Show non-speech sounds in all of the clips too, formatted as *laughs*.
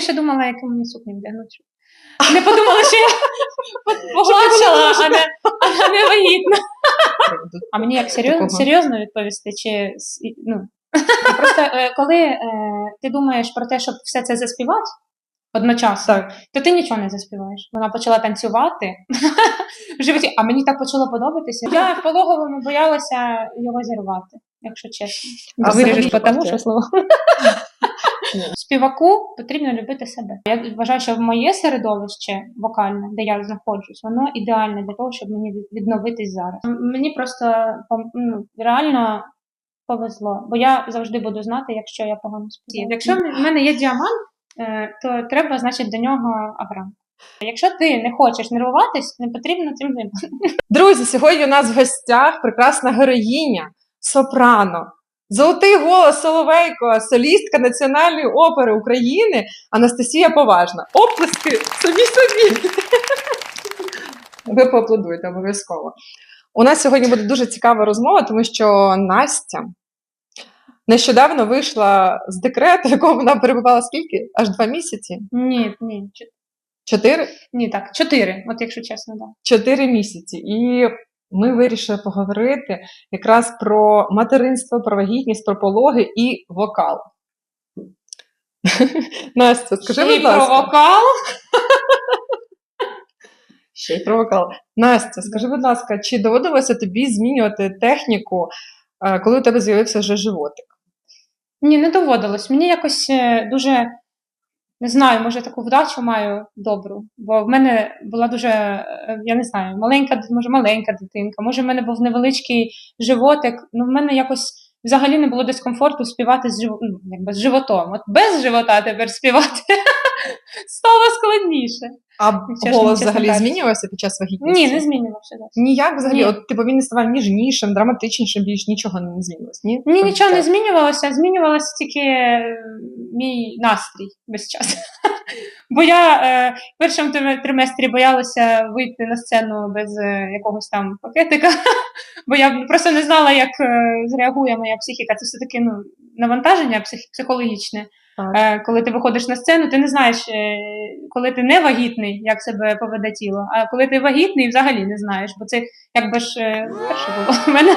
більше думала, яку мені сукню вдягнути. Не подумала, що я погладшала, а не, а не вагітна. А мені як серйозно, серйозно відповісти? Чи ну, просто е, коли е, ти думаєш про те, щоб все це заспівати одночасно, Так. то ти нічого не заспіваєш. Вона почала танцювати в животі, а мені так почало подобатися. Я в пологовому боялася його зірвати, якщо чесно. А Виріжеш взагалі потому, що слово. Співаку потрібно любити себе. Я вважаю, що моє середовище вокальне, де я знаходжусь, воно ідеальне для того, щоб мені відновитись зараз. Мені просто ну, реально повезло, бо я завжди буду знати, якщо я погано співаю. Якщо в мене є діамант, е, то треба, значить, до нього аграм. Якщо ти не хочеш нервуватись, не потрібно цим займатися. Друзі, сьогодні у нас в гостях прекрасна героїня, сопрано, золотий голос Соловейко, солістка Національної опери України Анастасія Поважна. Оплески самі собі. Ви поаплодуєте обов'язково. У нас сьогодні буде дуже цікава розмова, тому що Настя нещодавно вийшла з декрету, в якому вона перебувала скільки? Аж два місяці? Ні, ні, Чотири? ні, так, чотири, от якщо чесно, так. чотири місяці. І ми вирішили поговорити якраз про материнство, про вагітність, про пологи і вокал. *laughs* Настя, скажи, будь про вокал. *laughs* Ще й про вокал. Настя, скажи, будь ласка, чи доводилося тобі змінювати техніку, е, коли у тебе з'явився вже животик? Ні, не доводилось. Мені якось е, дуже не знаю, може таку вдачу маю добру. Бо в мене була дуже, е, я не знаю, маленька, може маленька дитинка, може в мене був невеличкий животик. Ну, в мене якось взагалі не було дискомфорту співати з, жив... ну, якби з животом. От без живота тепер співати *laughs* стало складніше. А чесно, голос взагалі кажучи. змінювався під час вагітності? Ні, не змінювався. досі. Ніяк взагалі, Ні. от типу він не ставав ніжнішим, драматичнішим, більш нічого не змінилось. Ні, Ні, нічого не змінювалося, змінювався тільки е, мій настрій весь час. *laughs* Бо я е, в першому триместрі боялася вийти на сцену без е, якогось там пакетика, *laughs* бо я просто не знала, як е, зреагує моя психіка. Це все-таки ну, навантаження псих- психологічне. Так. Е, коли ти виходиш на сцену, ти не знаєш, е, коли ти не вагітний, як себе поведе тіло, а коли ти вагітний, взагалі не знаєш, бо це якби ж е, перше було в мене.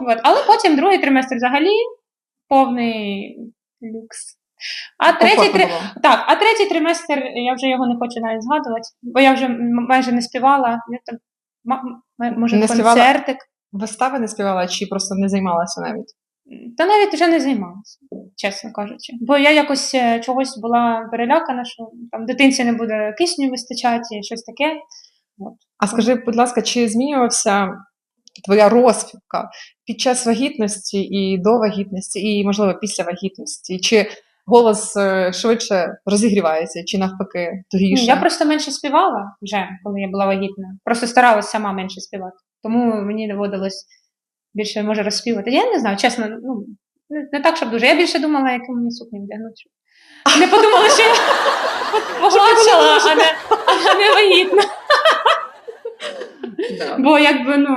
От. Але потім другий триместр взагалі повний люкс. А третій, три... так, а третій триместр, я вже його не хочу навіть згадувати, бо я вже майже не співала. Я там, може, Не співала? Вистави не співала чи просто не займалася навіть? Та навіть вже не займалася, чесно кажучи. Бо я якось е, чогось була перелякана, що там дитинці не буде кисню вистачати, щось таке. А скажи, будь ласка, чи змінювався твоя розпівка під час вагітності і до вагітності, і, можливо, після вагітності? Чи голос е, швидше розігрівається, чи навпаки Ні, тугіше? я просто менше співала вже, коли я була вагітна. Просто старалась сама менше співати. Тому мені доводилось більше може розспівати. Я не знаю, чесно, ну не, так, щоб дуже. Я більше думала, яку мені сукню вдягнути. Не подумала, що я *laughs* погладшала, а не, а не вагітна. Да. Бо якби ну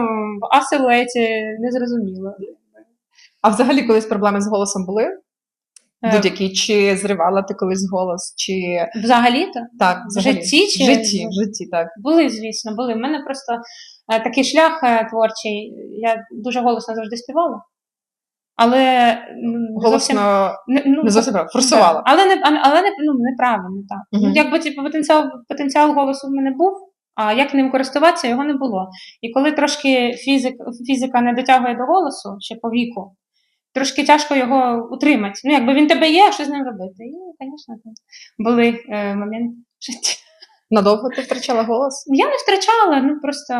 а силуеті не зрозуміло. А взагалі колись проблеми з голосом були? Е, Будь-які? Чи зривала ти колись голос? Чи Взагалі-то так, в взагалі? житті чи в житті, в житті, так. були, звісно, були. У мене просто е, такий шлях е, творчий. Я дуже голосно завжди співала. Але ну, не зовсім не, ну, не зовсім форсувала. Але не але не ну, неправильно так. Ну, якби типу, потенціал потенціал голосу в мене був, а як ним користуватися, його не було. І коли трошки фізик, фізика не дотягує до голосу ще по віку, трошки тяжко його утримати. Ну, якби він тебе є, а що з ним робити? І, звісно, були е, моменти в житті. Надовго ти втрачала голос? Я не втрачала, ну просто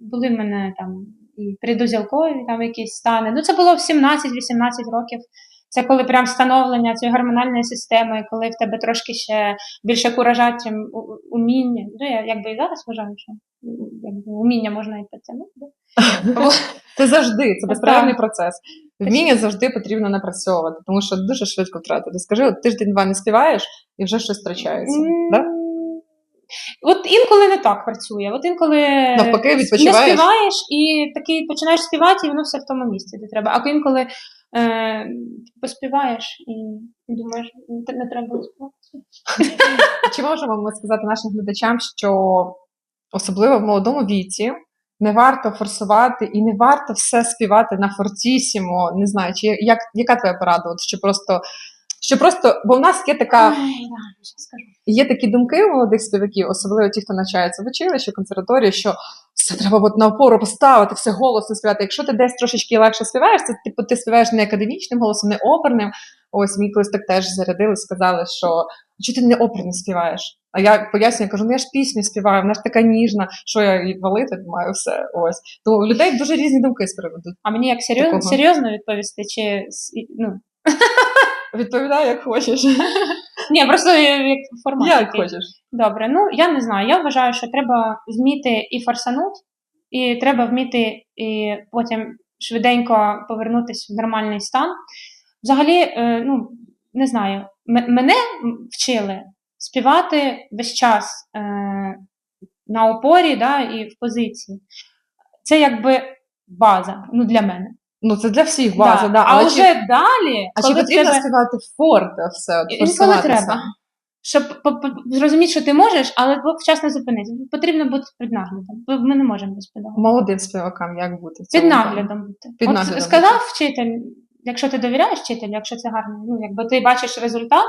були в мене там і придозілкові там якісь стани. Ну, це було в 17-18 років. Це коли прям становлення цієї гормональної системи, коли в тебе трошки ще більше куража, чим уміння. Ну, я якби і зараз вважаю, що якби, уміння можна і підтягнути. да. *laughs* Це завжди, це безперервний процес. Вміння завжди потрібно напрацьовувати, тому що дуже швидко втратити. Скажи, от тиждень-два не співаєш і вже щось втрачається. Да? От інколи не так працює. От інколи Навпаки, не співаєш і такий починаєш співати, і воно все в тому місці, де треба. А інколи е, поспіваєш і Думаєш, не не треба співати? *laughs* Чи можемо ми сказати нашим глядачам, що особливо в молодому віці не варто форсувати і не варто все співати на фортісімо, не знаю, чи як, яка твоя порада? От що просто, що просто, бо в нас є така. Скажу. Є такі думки у молодих співаків, особливо ті, хто навчається в училищі, консерваторії, що все треба от на опору поставити, все голосно співати. Якщо ти десь трошечки легше співаєш, це типу ти співаєш не академічним голосом, не оперним. Ось мій колись так теж зарядили, сказали, що чого ти не оперно співаєш? А я пояснюю, кажу, ну я ж пісню співаю, вона ж така ніжна, що я її валити маю все. Ось. Тому у людей дуже різні думки з приводу. А мені як серйозно, Такого. серйозно відповісти, чи ну *laughs* Відповідай, як хочеш. *laughs* ні, просто як формат. Як такий. хочеш. Добре, ну я не знаю. Я вважаю, що треба вміти і форсануть, і треба вміти і потім швиденько повернутися в нормальний стан. Взагалі, е, ну не знаю, мене вчили співати весь час е, на опорі да, і в позиції. Це якби база ну, для мене. Ну це для всіх база, да. А але вже чи, далі, а чи коли в потрібно тебе- співати форте все? от, Інколи треба. Щоб зрозуміти, що ти можеш, але вчасно зупинитися. Потрібно бути під наглядом. Ми не можемо без педагога. Молодим співакам як бути? в Під цьому наглядом бути. Під От наглядом сказав бути. вчитель, якщо ти довіряєш вчителю, якщо це гарно, ну якби ти бачиш результат,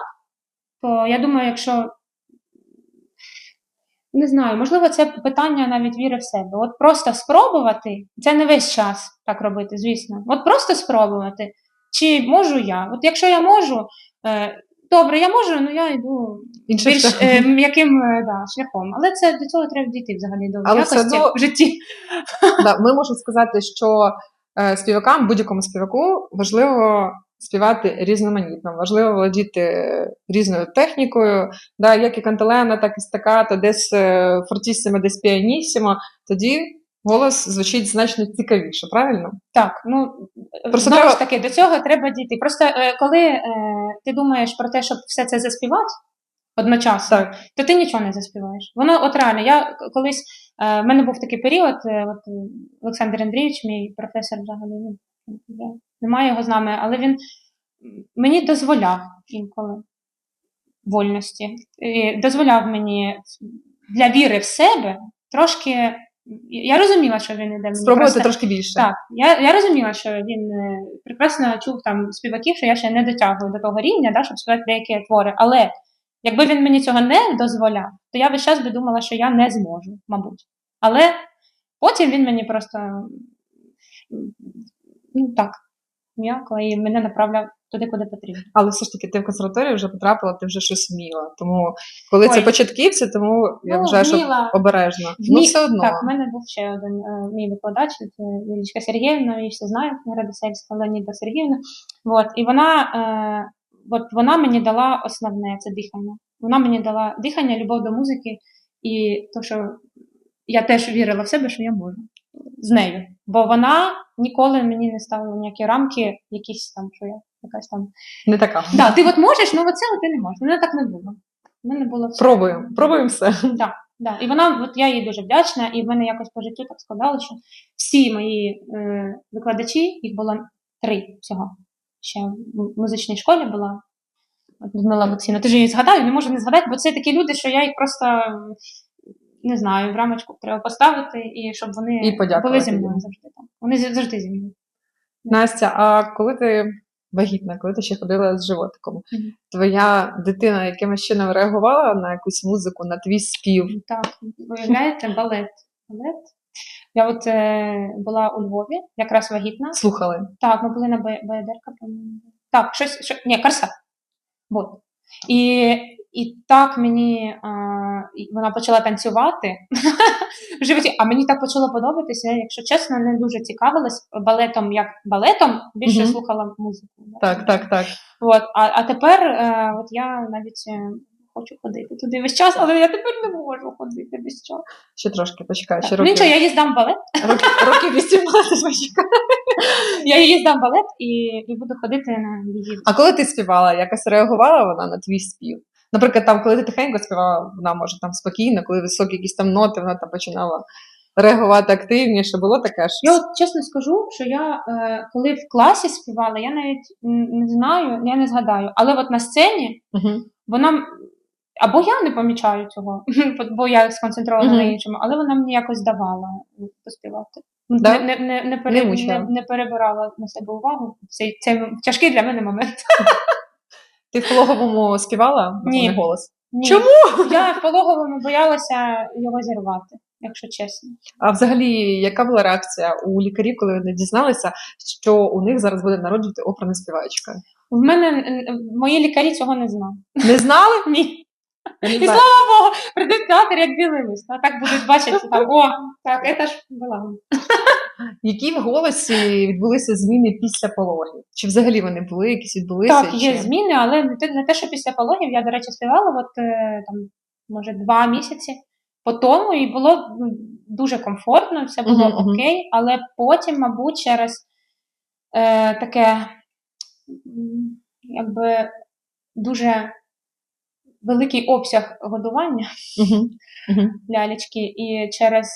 то я думаю, якщо не знаю, можливо, це питання навіть віри в себе. От просто спробувати, це не весь час так робити, звісно. От просто спробувати, чи можу я. От якщо я можу, е, добре, я можу, ну я йду Іншим більш шляхом. е, м'яким е, да, шляхом. Але це до цього треба дійти взагалі до Але все якості одно- в житті. Да, ми можемо сказати, що е, співакам, будь-якому співаку важливо співати різноманітно, важливо володіти різною технікою, да, як і канталена, так і стакато, десь е, фортісімо, десь піанісімо. Тоді голос звучить значно цікавіше, правильно? Так, ну Просто знову ж таки, до цього треба дійти. Просто е, коли е, ти думаєш про те, щоб все це заспівати одночасно, Так. то ти нічого не заспіваєш. Воно от реально, я колись е, в мене був такий період, е, от Олександр Андрійович, мій професор взагалі, ну, немає його з нами, але він мені дозволяв інколи вольності. І дозволяв мені для віри в себе трошки. Я розуміла, що він іде. Спробувати просто- трошки більше. так, я, я розуміла, що він е, прекрасно чув там співаків, що я ще не дотягую до того рівня, да, щоб співати деякі твори. Але якби він мені цього не дозволяв, то я весь час би думала, що я не зможу, мабуть. Але потім він мені просто ну так, м'яко і мене направляв туди, куди потрібно. Але все ж таки ти в консерваторію вже потрапила, ти вже щось вміла. Тому коли це початківці, тому я Ну, вважаю, що вміла. обережно. Вмі- Ну, все одно. Так, в мене був ще один е, мій викладач, це Юлічка Сергіївна, її всі знають, Радосельська Леоніда Сергіївна. От, і вона, е, от вона мені дала основне це дихання. Вона мені дала дихання, любов до музики, і то, що я теж вірила в себе, що я можу з нею. Бо вона ніколи мені не ставила ніякі рамки, якісь там, що я якась там. Не така. Да, ти от можеш, ну оце ти не можеш. Мене так не було. Мене було все. Пробуємо, пробуємо все. Да, да. І вона, от я їй дуже вдячна, і в мене якось по життю так складалося, що всі мої е, викладачі, їх було три всього. Ще в музичній школі була. Людмила Олексійовна, ти ж її згадаю, не можу не згадати, бо це такі люди, що я їх просто не знаю, в рамочку треба поставити, і щоб вони І були зі мною завжди. Так. Вони завжди зі мною. Настя, а коли ти вагітна, коли ти ще ходила з животиком, Мгм. твоя дитина якимось чином реагувала на якусь музику, на твій спів? Так, виявляєте, балет. Балет. Я от е, була у Львові, якраз вагітна. Слухали? Так, ми були на Б- Так, щось, що, ні, Корса. Вот. І, і так мені а, вона почала танцювати в животі, а мені так почало подобатися, якщо чесно, не дуже цікавилась балетом як балетом, більше Мгм. слухала музику. Так, так, так. От, а, а тепер е, от я навіть е, хочу ходити туди весь час, але я тепер не можу ходити весь час. Ще трошки почекай, ще Ну роки, нічого, я їй здам балет, роки, роки 18 почекай. я їй здам балет і, і буду ходити на її. А коли ти співала, якось реагувала вона на твій спів? Наприклад, там, коли ти тихенько співала, вона може там спокійно, коли високі якісь там ноти, вона там починала. реагувати активніше? Було таке ж? Я от чесно скажу, що я е, коли в класі співала, я навіть не знаю, я не згадаю. Але от на сцені Угу. вона або я не помічаю цього, *laughs* бо я сконцентрована на іншому, але вона мені якось давала поспівати. Да? Не, не, не, пере, не, не перебирала на себе увагу. Це, це тяжкий для мене момент. *laughs* Ти в пологовому співала Ні. Голос? Ні. Чому? Я в пологовому боялася його зірвати, якщо чесно. А взагалі, яка була реакція у лікарів, коли вони дізналися, що у них зараз буде народжувати оперна співачка? В мене мої лікарі цього не знали. Не знали? Ні. І слава Богу, прийдуть в театр, як білий лист. А так будуть бачити там, о, так, це ж була. Які в голосі відбулися зміни після пологів? Чи взагалі вони були, якісь відбулися? Так, є чи... зміни, але не те, що після пологів я, до речі, співала от, е, там, може, два місяці по тому, і було ну, дуже комфортно, все було мгм. окей, але потім, мабуть, через е, таке якби дуже великий обсяг годування. Мгм. *laughs* лялечки, і через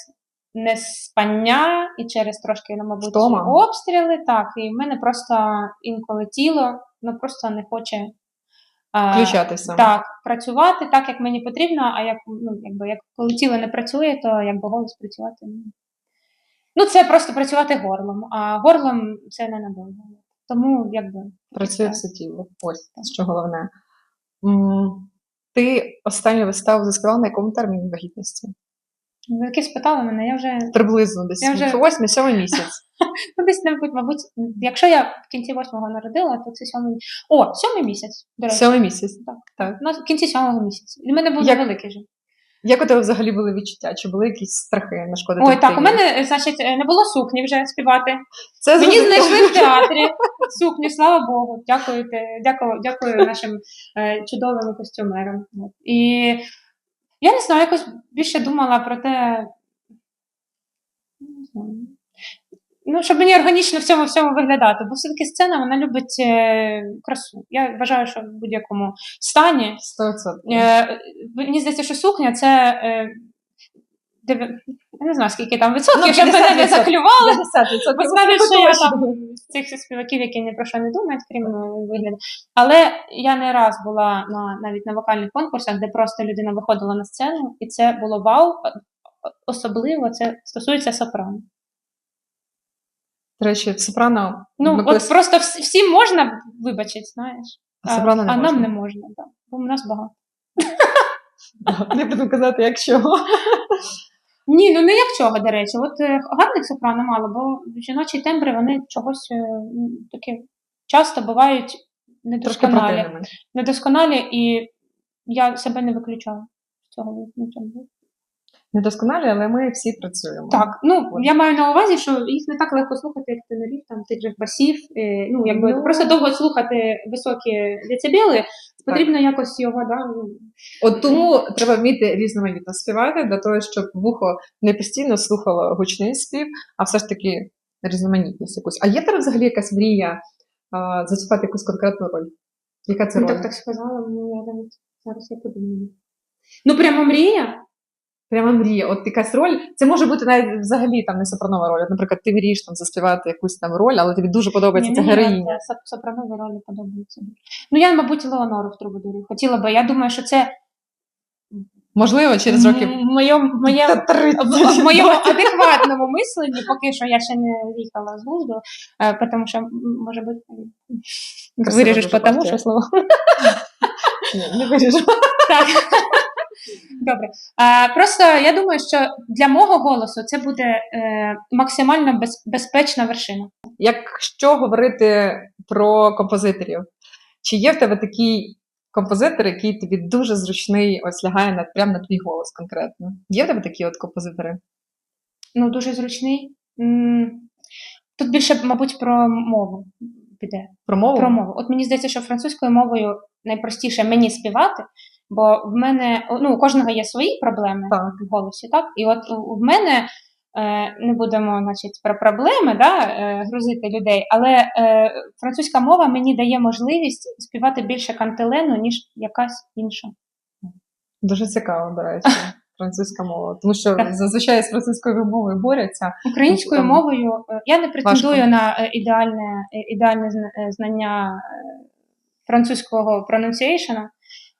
неспання, і через трошки, ну, мабуть, Втома. обстріли, так, і в мене просто інколи тіло ну, просто не хоче а, Включатися. так, працювати так, як мені потрібно, а як, ну, якби, як коли тіло не працює, то якби голос працювати. ну. Ну, це просто працювати горлом, а горлом це не надовго. Тому якби. Працює Так. все тіло. Ось що головне. М, Ти останню виставу заспівала на якому терміні вагітності? Ви Яке спитали мене, я вже Приблизно десь Я вже- восьмий, сьомий місяць. *laughs* ну, десь, мабуть, мабуть, якщо я в кінці восьмого народила, то це сьомий. О, сьомий місяць. До речі. Сьомий місяць. Так. Так. Ну, в кінці сьомого місяця. І в мене був Як- невеликий вже. Як у тебе взагалі були відчуття? Чи були якісь страхи нашкодити? Ой, так, у мене, значить, е, не було сукні вже співати. Це Мені знайшли в *laughs* театрі сукню, слава Богу. Дякую, дякую, дякую нашим е, чудовим костюмерам. І я не знаю, якось більше думала про те. Ну, щоб мені органічно в цьому всьому виглядати, бо все-таки сцена вона любить е, красу. Я вважаю, що в будь-якому стані. Сто відсотків. Е, мені здається, що сукня це. Я не знаю, скільки там відсотків, Ну, щоб мене не заклювали. 50%. Бо знаєш, що я там з цих співаків, які ні про що не думають, крім е, вигляду. Але я не раз була на навіть на вокальних конкурсах, де просто людина виходила на сцену, і це було вау. Особливо це стосується сопрано. До речі, сопрано. Ну, от колись- просто всім можна вибачити, знаєш. А сопрано не а можна. нам не можна, так. Бо в нас багато. *laughs* Не буду казати, якщо. Ні, ну не як чого, до речі. От е, гарних сопрано мало, бо жіночі тембри вони чогось е, такі часто бувають недосконалі. недосконалі, і я себе не виключаю з цього. Недосконалі, але ми всі працюємо. Так, ну От. я маю на увазі, що їх не так легко слухати, як тенорів, там тих басів. е, Ну, якби Ну. просто довго слухати високі децибели, потрібно якось його, да, ну, От тому треба вміти різноманітно співати для того, щоб вухо не постійно слухало гучний спів, а все ж таки різноманітність якусь. А є тебе взагалі якась мрія а, зачіпати якусь конкретну роль? Яка це ну, так так сказала, ну я навіть зараз я подумаю. Ну, прямо мрія. Прямо мрія. От якась роль. Це може бути навіть взагалі там не сопранова роль. Наприклад, ти мрієш там заспівати якусь там роль, але тобі дуже подобається ця Ні-ні-ні, героїня. це Сопранові ролі подобаються. Ну, я, мабуть, Леонору в Трубадурі. Хотіла би. Я думаю, що це Можливо, через років. в моєму, адекватному мисленні, поки що я ще не їхала з глузду, е, тому що, може бути, виріжеш потому, що слово. Не виріжу. Так. *laughs* Добре. А, просто я думаю, що для мого голосу це буде е, максимально без, безпечна вершина. Якщо говорити про композиторів, чи є в тебе такий композитор, який тобі дуже зручний, ось лягає на прямо на твій голос конкретно? Є в тебе такі от композитори? Ну, дуже зручний. Тут більше, мабуть, про мову піде. Про мову? Про мову. От мені здається, що французькою мовою найпростіше мені співати, бо в мене ну, у кожного є свої проблеми Так. в голосі, так? І от в мене е, не будемо значить, про проблеми да, е, грузити людей, але е, французька мова мені дає можливість співати більше кантилену, ніж якась інша. Дуже цікаво, до речі. *laughs* французька мова? Тому що Так. зазвичай з французькою мовою борються. Українською Там мовою я не претендую важко. на ідеальне, ідеальне знання французького pronunciation,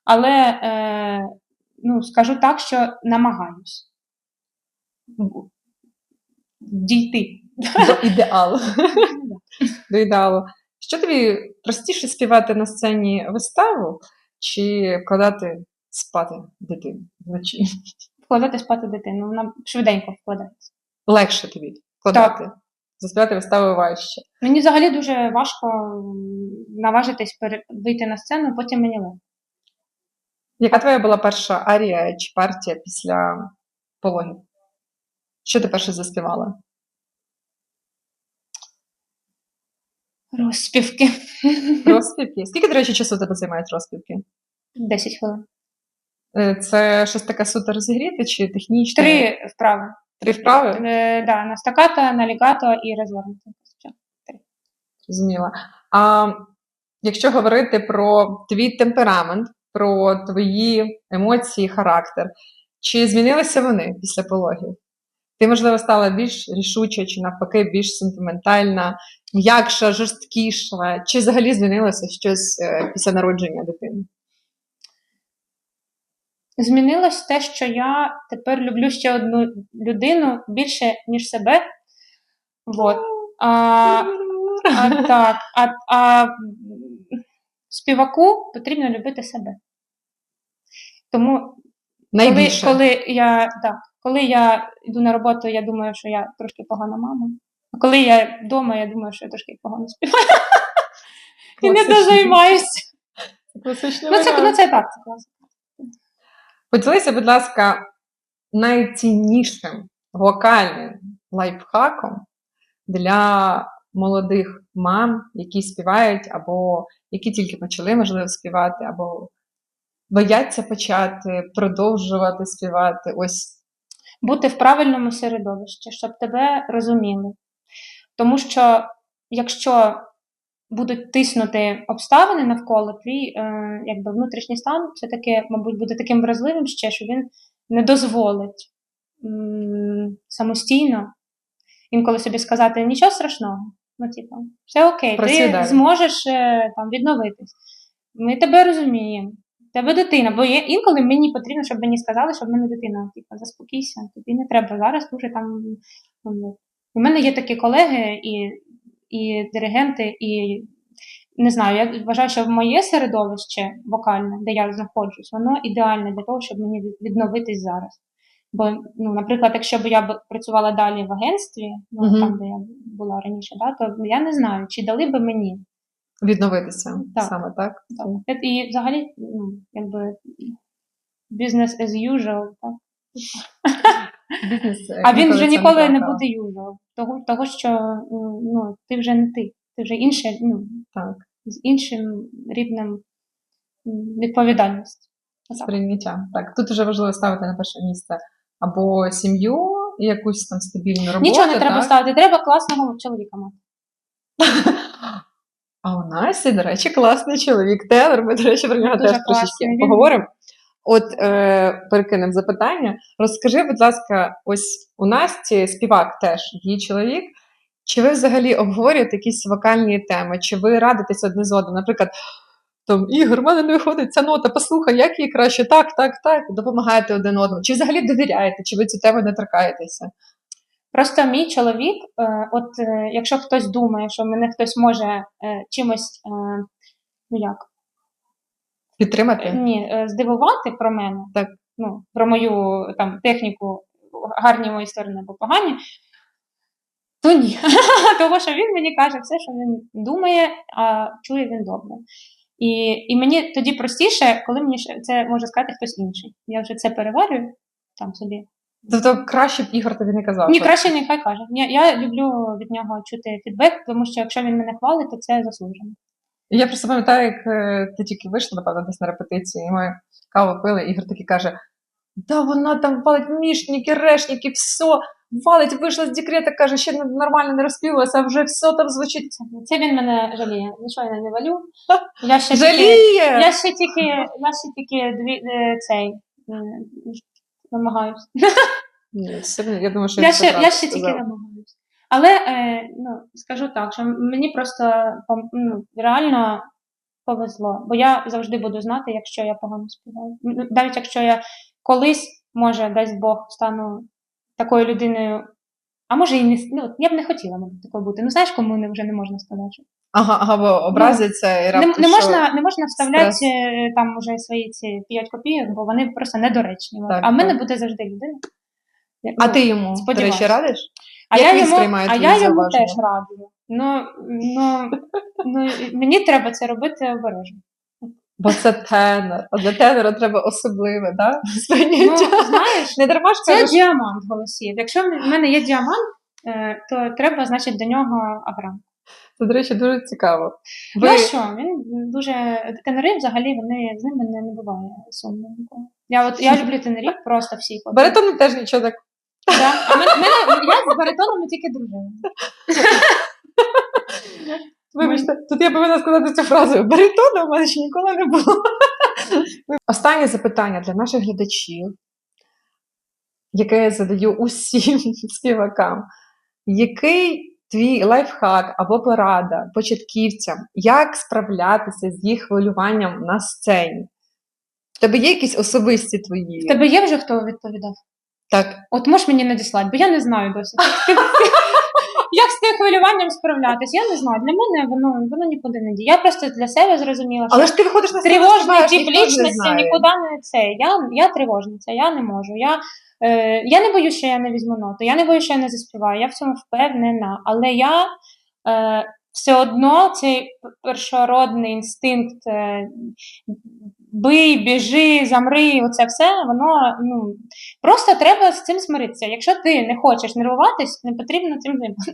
але е, ну, скажу так, що намагаюсь дійти. До ідеалу. До ідеалу. Що тобі простіше співати на сцені виставу чи вкладати спати дитину вночі? Вкладати спати дитину, вона швиденько вкладається. Легше тобі вкладати. Заспівати виставу важче. Мені взагалі дуже важко наважитись вийти на сцену, потім мені легко. Яка твоя була перша арія чи партія після пологів? Що ти перше заспівала? Розспівки. Розпівки? Скільки, до речі, часу тебе займають розпівки? 10 хвилин. Е, Це щось таке суто розігріте чи технічне? Три вправи. Три вправи? Е, да, на стакато, на лігато і розвернути. Все. Зрозуміла. А якщо говорити про твій темперамент, про твої емоції, характер, чи змінилися вони після пологів? Ти, можливо, стала більш рішуча, чи навпаки, більш сентиментальна, м'якша, жорсткіша, чи взагалі змінилося щось е, після народження дитини? Змінилось те, що я тепер люблю ще одну людину більше, ніж себе. Вот. А, а, так, а, а співаку потрібно любити себе. Тому коли, Найбільше. коли, я, так, коли я йду на роботу, я думаю, що я трошки погана мама. А коли я вдома, я думаю, що я трошки погано співаю. І не Класичний- дозаймаюся. класичний Ну, це, варіант. ну, це так, це класно. Поділися, будь ласка, найціннішим вокальним лайфхаком для молодих мам, які співають, або які тільки почали, можливо, співати, або бояться почати, продовжувати співати. Ось бути в правильному середовищі, щоб тебе розуміли. Тому що якщо будуть тиснути обставини навколо, твій е, якби, внутрішній стан все-таки, мабуть, буде таким вразливим ще, що він не дозволить м, самостійно інколи собі сказати нічого страшного. Ну, типу, все окей, Працюй ти зможеш е, там відновитись. Ми тебе розуміємо. Тебе дитина, бо є інколи мені потрібно, щоб мені сказали, що в мене дитина. Типу, заспокійся, тобі не треба зараз дуже там. ну, У мене є такі колеги і, і диригенти, і не знаю, я вважаю, що моє середовище вокальне, де я знаходжусь, воно ідеальне для того, щоб мені відновитись зараз. Бо, ну, наприклад, якщо б я працювала далі в агентстві, ну, Мгм. там, де я була раніше, да, то я не знаю, чи дали би мені. відновитися Так. саме так. Так. І взагалі, ну, якби business as usual, так? Е, А він вже ніколи не буде usual. Того, того що ну, ти вже не ти. Ти вже інше, ну, Так, з іншим рівнем відповідальності. Сприйняття. Так, тут вже важливо ставити на перше місце або сім'ю, і якусь там стабільну роботу. Нічого не треба ставити, треба класного чоловіка мати. *laughs* А у нас до речі, класний чоловік Телер. Ми, до речі, про нього теж трошечки поговоримо. От е, перекинемо запитання. Розкажи, будь ласка, ось у Насті співак теж її чоловік. Чи ви взагалі обговорюєте якісь вокальні теми? Чи ви радитесь одне з одним? Наприклад, там Ігор, в мене не виходить ця нота, послухай, як її краще, так, так, так. Допомагаєте один одному. Чи взагалі довіряєте, чи ви цю тему не торкаєтеся? Просто мій чоловік, е, от е, якщо хтось думає, що мене хтось може е, чимось, ну як, Підтримати? ні, здивувати про мене, Так. ну, про мою там техніку, гарні мої сторони або погані, то ні. *laughs* Тому що він мені каже все, що він думає, а чує він добре. І, і мені тоді простіше, коли мені це може сказати хтось інший. Я вже це переварюю там собі. Тобто краще б Ігор тобі не казав. Ні, краще нехай каже. Ні, я люблю від нього чути фідбек, тому що якщо він мене хвалить, то це заслужено. Я просто пам'ятаю, як е, ти тільки вийшла, напевно, десь на репетиції, і ми каву пили, і Ігор такий каже: Да, вона там валить мішники, решники, все, валить, вийшла з декрета, каже, ще нормально не розпівалася, а вже все там звучить. Це він мене жаліє. Нічого я не валю. Я ще тільки, я ще тільки, я ще тільки дві, е, цей. е, намагаюся. Ні, я думаю, що Я ще, я ще тільки намагаюся. Але е, ну, скажу так, що мені просто ну, реально повезло, бо я завжди буду знати, якщо я погано співаю. Навіть якщо я колись, може, дасть Бог, стану такою людиною. А може і не ну, я б не хотіла мабуть, такою бути. Ну, знаєш, кому не, вже не можна сказати. що- Ага, ага, бо образиться і Не, раптом, не, що... можна, не можна вставляти стрес. там уже свої ці 5 копійок, бо вони просто недоречні. Так, а в мене буде завжди людина. А ну, ти йому, до речі, радиш? А Як я йому, а я йому теж радію. Ну, ну, ну, мені треба це робити обережно. Бо це тенор. А для тенора треба особливе, да? Ну, знаєш, Не дарма ж це діамант голосів. Якщо в мене є діамант, е, то треба, значить, до нього аграм. це, до речі, дуже цікаво. Ви... Ну що, він дуже тенори взагалі вони з ними не, не буває сумно. Я от я люблю тенорів просто всіх. От. Баритону теж нічого так. Да. А мене, мене, я з баритонами тільки дружила. *laughs* Вибачте, тут я повинна сказати цю фразу. Баритону у мене ще ніколи не було. *laughs* Останнє запитання для наших глядачів, яке я задаю усім *laughs* співакам. Який твій лайфхак або порада початківцям, як справлятися з їх хвилюванням на сцені? В тебе є якісь особисті твої? В тебе є вже хто відповідав? Так, От можеш мені надіслати, бо я не знаю досі. *laughs* Як з тим хвилюванням справлятись? Я не знаю. Для мене воно, воно нікуди не діє. Я просто для себе зрозуміла, що але ж ти виходиш на тривожний тип лічності нікуди не це. Я, я тривожниця, я не можу. Я, е, я не боюсь, що я не візьму ноту, я не боюсь, що я не заспіваю. Я в цьому впевнена. Але я е, все одно цей першородний інстинкт е, бий, біжи, замри, оце все, воно ну, просто треба з цим смиритися. Якщо ти не хочеш нервуватись, не потрібно цим займатися.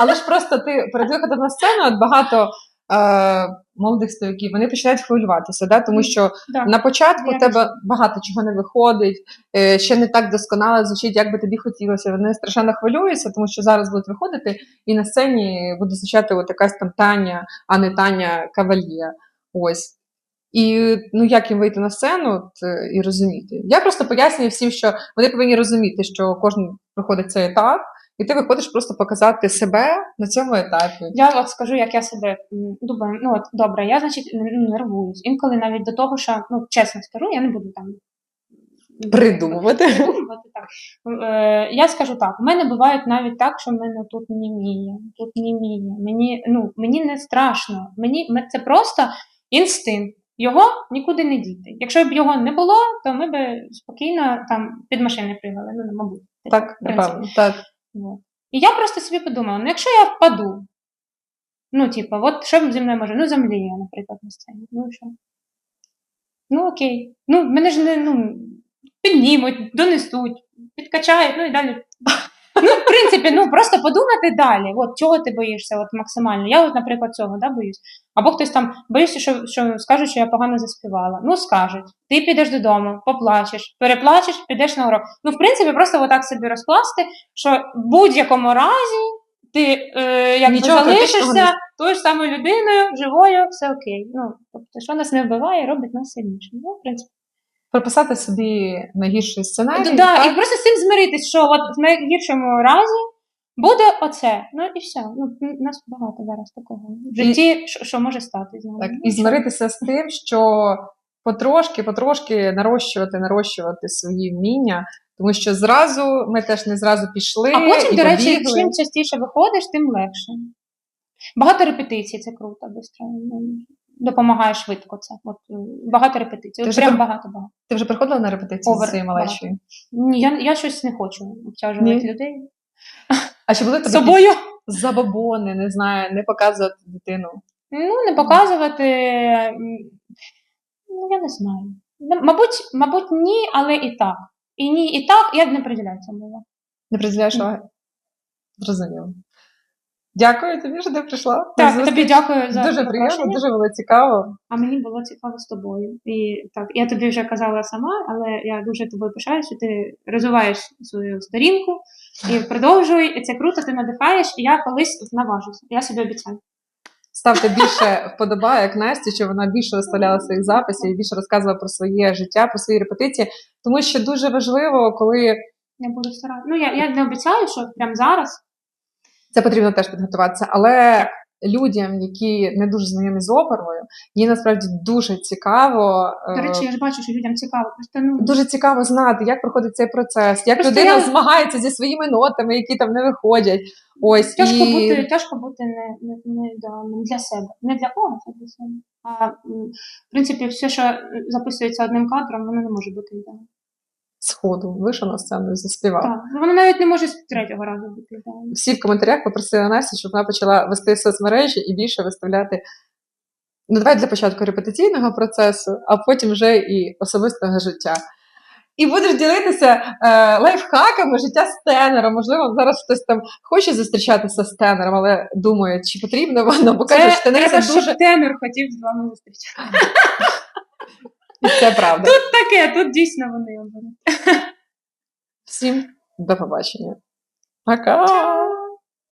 Але ж просто ти перед виходом на сцену от багато е, молодих співаків вони починають хвилюватися, да? тому що Да. на початку в тебе багато чого не виходить, е, ще не так досконало звучить, як би тобі хотілося. Вони страшенно хвилюються, тому що зараз будуть виходити, і на сцені буде звучати от якась там Таня, а не Таня Кавальє. Ось. І ну як їм вийти на сцену от, е, і розуміти? Я просто пояснюю всім, що вони повинні розуміти, що кожен проходить цей етап, і ти виходиш просто показати себе на цьому етапі. Я от скажу, як я себе думаю, ну от добре, я значить н- нервуюсь. Інколи навіть до того, що ну чесно скажу, я не буду там Придумувати. придумувати так. Е, я скажу так: у мене буває навіть так, що в мене тут німіє, тут німіє. Мені ну мені не страшно. Мені це просто інстинкт. Його нікуди не діти. Якщо б його не було, то ми б спокійно там під машини пригали. Ну, мабуть, Так, напевно. Так. Вот. І я просто собі подумала: ну якщо я впаду, ну, типу, от що б зі мною може? Ну, замліє, наприклад, на сцені. Ну що? Ну, окей. Ну, мене ж не ну, піднімуть, донесуть, підкачають, ну і далі. *laughs* Ну, в принципі, ну просто подумати далі. От чого ти боїшся от максимально. Я, от, наприклад, цього да, боюсь. Або хтось там боїшся, що, що скажуть, що я погано заспівала. Ну, скажуть. Ти підеш додому, поплачеш, переплачеш, підеш на урок. Ну, в принципі, просто отак собі розкласти, що в будь-якому разі ти е, якби Нічого залишишся тою ж самою людиною, живою, все окей. Ну, тобто, що нас не вбиває, робить нас сильнішими. Ну, в принципі. Прописати собі найгірший сценарій. Да, так? і просто з цим змиритись, що от в найгіршому разі буде оце. Ну і все. Ну, нас багато зараз такого. В житті, що, що може стати з нами. Так, Ну, і змиритися з тим, що потрошки, потрошки нарощувати, нарощувати свої вміння, тому що зразу ми теж не зразу пішли. А потім, і до речі, побігли. чим частіше виходиш, тим легше. Багато репетицій, це круто, бистро. Ну, Допомагає швидко це. От, е, багато репетицій. Ти От прям при- багато-багато. Ти вже приходила на репетицію Овер своєю багато. малечою? Ні, я, я щось не хочу обтяжувати людей. А чи були тебе собою. забобони, не знаю, не показувати дитину? Ну, не показувати. Ну, я не знаю. Мабуть, мабуть, ні, але і так. І ні, і так, я не приділяю цьому. увагу. Не приділяєш уваги? Зрозуміло. Дякую тобі, що ти прийшла. Так, зустріч. тобі дякую за Дуже приємно, дуже було цікаво. А мені було цікаво з тобою. І так, я тобі вже казала сама, але я дуже тобою пишаюся, що ти розвиваєш свою сторінку і продовжуй. І це круто, ти надихаєш, і я колись наважуся. Я собі обіцяю. ставте більше вподобайок Насті, щоб вона більше розставляла своїх записів і більше розказувала про своє життя, про свої репетиції. Тому що дуже важливо, коли Я буду старатися. Ну, я, я не обіцяю, що прямо зараз. це потрібно теж підготуватися. Але людям, які не дуже знайомі з оперою, їй насправді дуже цікаво. е, До речі, я ж бачу, що людям цікаво. Просто ну Дуже цікаво знати, як проходить цей процес, як Просто людина я- змагається зі своїми нотами, які там не виходять. Ось тяжко і бути, тяжко бути не, не, не для себе. Не для когось, а для себе. А в принципі, все, що записується одним кадром, воно не може бути ідеальним. Сходу вийшов на сцену і заспівав. Так. Ну, Воно навіть не може з третього разу бути ідеальним. Всі в коментарях попросили Насті, щоб вона почала вести соцмережі і більше виставляти. Ну, давай для початку репетиційного процесу, а потім вже і особистого життя. І будеш ділитися е, лайфхаками життя з тенером. Можливо, зараз хтось там хоче зустрічатися з тенером, але думає, чи потрібно воно, бо каже, що тенер треба, це дуже щоб тенор хотів з вами зустрічатися. *laughs* це правда. Таке, тут дійсно вони оберуть. Всім до побачення. Пока! Чао!